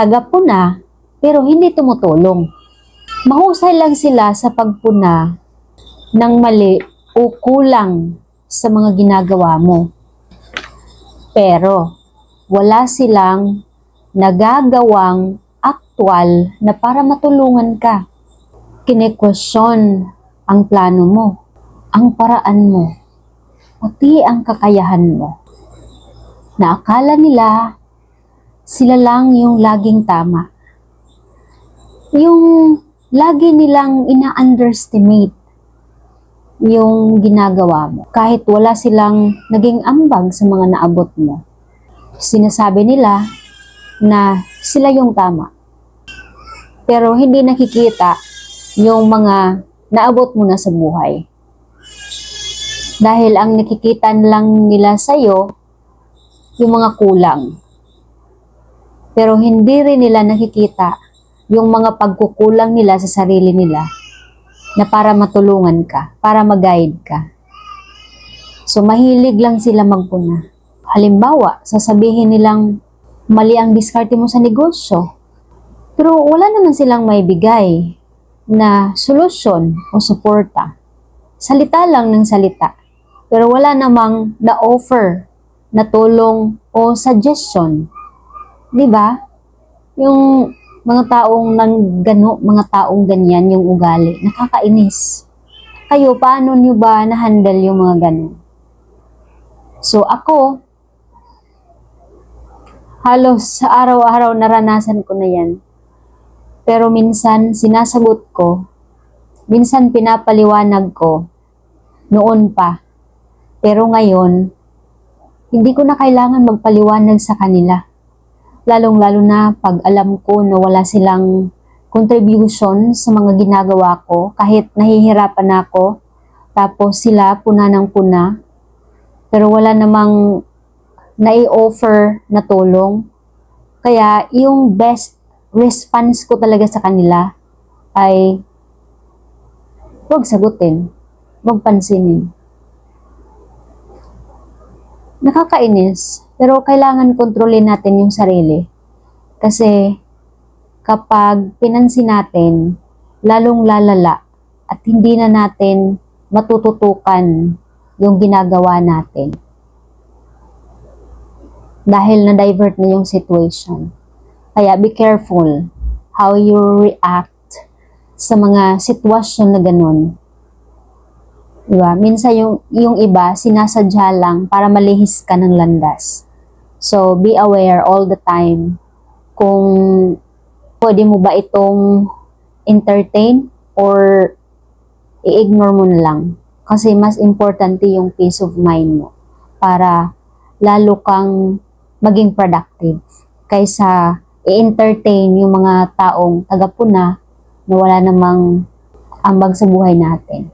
tagapuna pero hindi tumutulong. Mahusay lang sila sa pagpuna ng mali o kulang sa mga ginagawa mo. Pero wala silang nagagawang aktwal na para matulungan ka. Kinekwestiyon ang plano mo, ang paraan mo, pati ang kakayahan mo. Na akala nila sila lang yung laging tama. Yung lagi nilang ina-underestimate yung ginagawa mo. Kahit wala silang naging ambag sa mga naabot mo. Sinasabi nila na sila yung tama. Pero hindi nakikita yung mga naabot mo na sa buhay. Dahil ang nakikita lang nila sa'yo, yung mga kulang. Pero hindi rin nila nakikita yung mga pagkukulang nila sa sarili nila na para matulungan ka, para mag-guide ka. So mahilig lang sila magpuna. Halimbawa, sasabihin nilang mali ang diskarte mo sa negosyo. Pero wala naman silang may bigay na solusyon o suporta. Salita lang ng salita. Pero wala namang na-offer na tulong o suggestion. 'Di ba? Yung mga taong nang gano, mga taong ganyan yung ugali, nakakainis. Kayo, paano nyo ba na-handle yung mga ganun? So, ako, halos sa araw-araw naranasan ko na yan. Pero minsan, sinasagot ko, minsan pinapaliwanag ko, noon pa. Pero ngayon, hindi ko na kailangan magpaliwanag sa kanila lalong-lalo na pag alam ko na wala silang contribution sa mga ginagawa ko, kahit nahihirapan ako, tapos sila puna ng puna, pero wala namang nai-offer na tulong. Kaya yung best response ko talaga sa kanila ay huwag sagutin, huwag pansinin. Nakakainis, pero kailangan kontrolin natin yung sarili. Kasi kapag pinansin natin, lalong lalala at hindi na natin matututukan yung ginagawa natin. Dahil na-divert na yung situation. Kaya be careful how you react sa mga sitwasyon na ganun. Diba? Minsan yung, yung iba, sinasadya lang para malihis ka ng landas. So, be aware all the time kung pwede mo ba itong entertain or i-ignore mo na lang. Kasi mas importante yung peace of mind mo para lalo kang maging productive kaysa i-entertain yung mga taong tagapuna na wala namang ambag sa buhay natin.